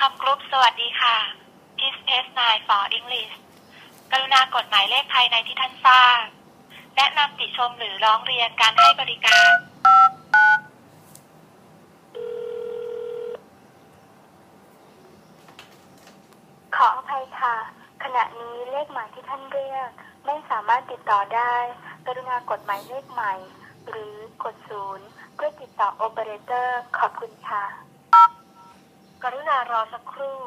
Telecom Group สวัสดีค่ะ Please press 9 for English กรุณากดหมายเลขภายในที่ท่านทราบ แนะนำติชมหรือร้องเรียนการให้บริการ ขออภัยค่ะ ขณะนี้เลขหมายที่ท่านเรียก ไม่สามารถติดต่อได้ กรุณากดหมายเลขใหม่ หรือกดศูนย์เพื่อติดต่อโอเปอเรเตอร์ ขอบคุณค่ะ กรุณารอสักครู่